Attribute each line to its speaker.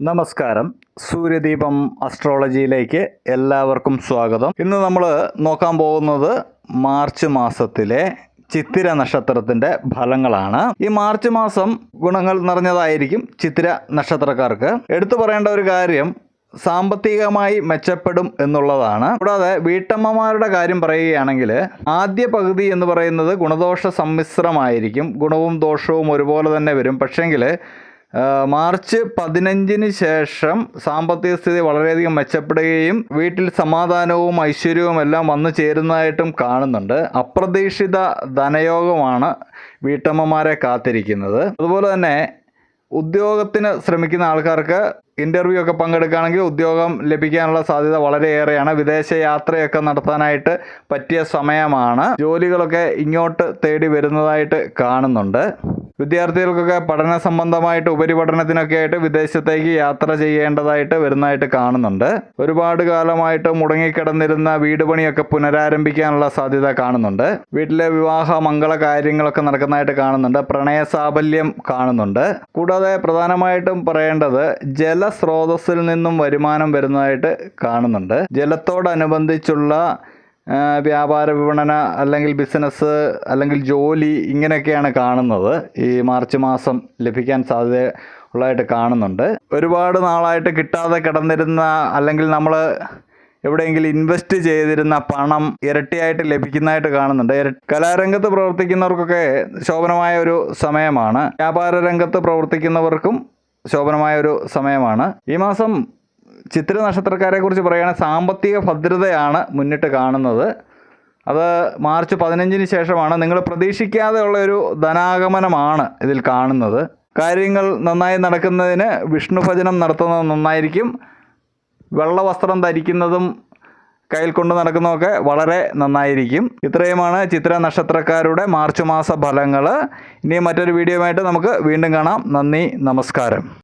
Speaker 1: നമസ്കാരം. സൂര്യദീപം അസ്ട്രോളജിയിലേക്ക് എല്ലാവർക്കും സ്വാഗതം. ഇന്ന് നമ്മൾ നോക്കാൻ പോകുന്നത് മാർച്ച് മാസത്തിലെ ചിത്തിര നക്ഷത്രത്തിന്റെ ഫലങ്ങളാണ്. ഈ മാർച്ച് മാസം ഗുണങ്ങൾ നിറഞ്ഞതായിരിക്കും ചിത്തിര നക്ഷത്രക്കാർക്ക്. എടുത്തു പറയേണ്ട ഒരു കാര്യം സാമ്പത്തികമായി മെച്ചപ്പെടും എന്നുള്ളതാണ്. കൂടാതെ വീട്ടമ്മമാരുടെ കാര്യം പറയുകയാണെങ്കിൽ ആദ്യ പകുതി എന്ന് പറയുന്നത് ഗുണദോഷ സമ്മിശ്രമായിരിക്കും. ഗുണവും ദോഷവും ഒരുപോലെ തന്നെ വരും. പക്ഷേങ്കിൽ മാർച്ച് പതിനഞ്ചിന് ശേഷം സാമ്പത്തിക സ്ഥിതി വളരെയധികം മെച്ചപ്പെടുകയും വീട്ടിൽ സമാധാനവും ഐശ്വര്യവും എല്ലാം വന്നു ചേരുന്നതായിട്ടും കാണുന്നുണ്ട്. അപ്രതീക്ഷിത ധനയോഗമാണ് വീട്ടമ്മമാരെ കാത്തിരിക്കുന്നത്. അതുപോലെ തന്നെ ഉദ്യോഗത്തിന് ശ്രമിക്കുന്ന ആൾക്കാർക്ക് ഇന്റർവ്യൂ ഒക്കെ പങ്കെടുക്കുകയാണെങ്കിൽ ഉദ്യോഗം ലഭിക്കാനുള്ള സാധ്യത വളരെയേറെയാണ്. വിദേശ യാത്രയൊക്കെ നടത്താനായിട്ട് പറ്റിയ സമയമാണ്. ജോലികളൊക്കെ ഇങ്ങോട്ട് തേടി വരുന്നതായിട്ട് കാണുന്നുണ്ട്. വിദ്യാർത്ഥികൾക്കൊക്കെ പഠന സംബന്ധമായിട്ട് ഉപരിപഠനത്തിനൊക്കെ ആയിട്ട് വിദേശത്തേക്ക് യാത്ര ചെയ്യേണ്ടതായിട്ട് വരുന്നതായിട്ട് കാണുന്നുണ്ട്. ഒരുപാട് കാലമായിട്ട് മുടങ്ങിക്കിടന്നിരുന്ന വീട് പണിയൊക്കെ പുനരാരംഭിക്കാനുള്ള സാധ്യത കാണുന്നുണ്ട്. വീട്ടിലെ വിവാഹ മംഗള കാര്യങ്ങളൊക്കെ നടക്കുന്നതായിട്ട് കാണുന്നുണ്ട്. പ്രണയ സാഫല്യം കാണുന്നുണ്ട്. കൂടാതെ പ്രധാനമായിട്ടും പറയേണ്ടത് ജലസ്രോതസ്സിൽ നിന്നും വരുമാനം വരുന്നതായിട്ട് കാണുന്നുണ്ട്. ജലത്തോടനുബന്ധിച്ചുള്ള വ്യാപാര വിപണന അല്ലെങ്കിൽ ബിസിനസ് അല്ലെങ്കിൽ ജോലി ഇങ്ങനെയൊക്കെയാണ് കാണുന്നത്. ഈ മാർച്ച് മാസം ലഭിക്കാൻ സാധ്യത ഉള്ളതായിട്ട് കാണുന്നുണ്ട്. ഒരുപാട് നാളായിട്ട് കിട്ടാതെ കിടന്നിരുന്ന അല്ലെങ്കിൽ നമ്മൾ എവിടെയെങ്കിലും ഇൻവെസ്റ്റ് ചെയ്തിരുന്ന പണം ഇരട്ടിയായിട്ട് ലഭിക്കുന്നതായിട്ട് കാണുന്നുണ്ട്. കലാരംഗത്ത് പ്രവർത്തിക്കുന്നവർക്കൊക്കെ ശോഭനമായ ഒരു സമയമാണ്. വ്യാപാര രംഗത്ത് പ്രവർത്തിക്കുന്നവർക്കും ശോഭനമായ ഒരു സമയമാണ്. ഈ മാസം ചിത്ര നക്ഷത്രക്കാരെ കുറിച്ച് പറയുകയാണെങ്കിൽ സാമ്പത്തിക ഭദ്രതയാണ് മുന്നിട്ട് കാണുന്നത്. അത് മാർച്ച് പതിനഞ്ചിന് ശേഷമാണ്. നിങ്ങൾ പ്രതീക്ഷിക്കാതെ ഉള്ള ഒരു ധനാഗമനമാണ് ഇതിൽ കാണുന്നത്. കാര്യങ്ങൾ നന്നായി നടക്കുന്നതിന് വിഷ്ണു ഭജനം നടത്തുന്നത് നന്നായിരിക്കും. വെള്ള വസ്ത്രം ധരിക്കുന്നതും കയ്യിൽ കൊണ്ട് നടക്കുന്നതൊക്കെ വളരെ നന്നായിരിക്കും. ഇത്രയുമാണ് ചിത്ര നക്ഷത്രക്കാരുടെ മാർച്ച് മാസ ഫലങ്ങൾ ഇനി മറ്റൊരു വീഡിയോയുമായിട്ട് നമുക്ക് വീണ്ടും കാണാം. നന്ദി നമസ്കാരം.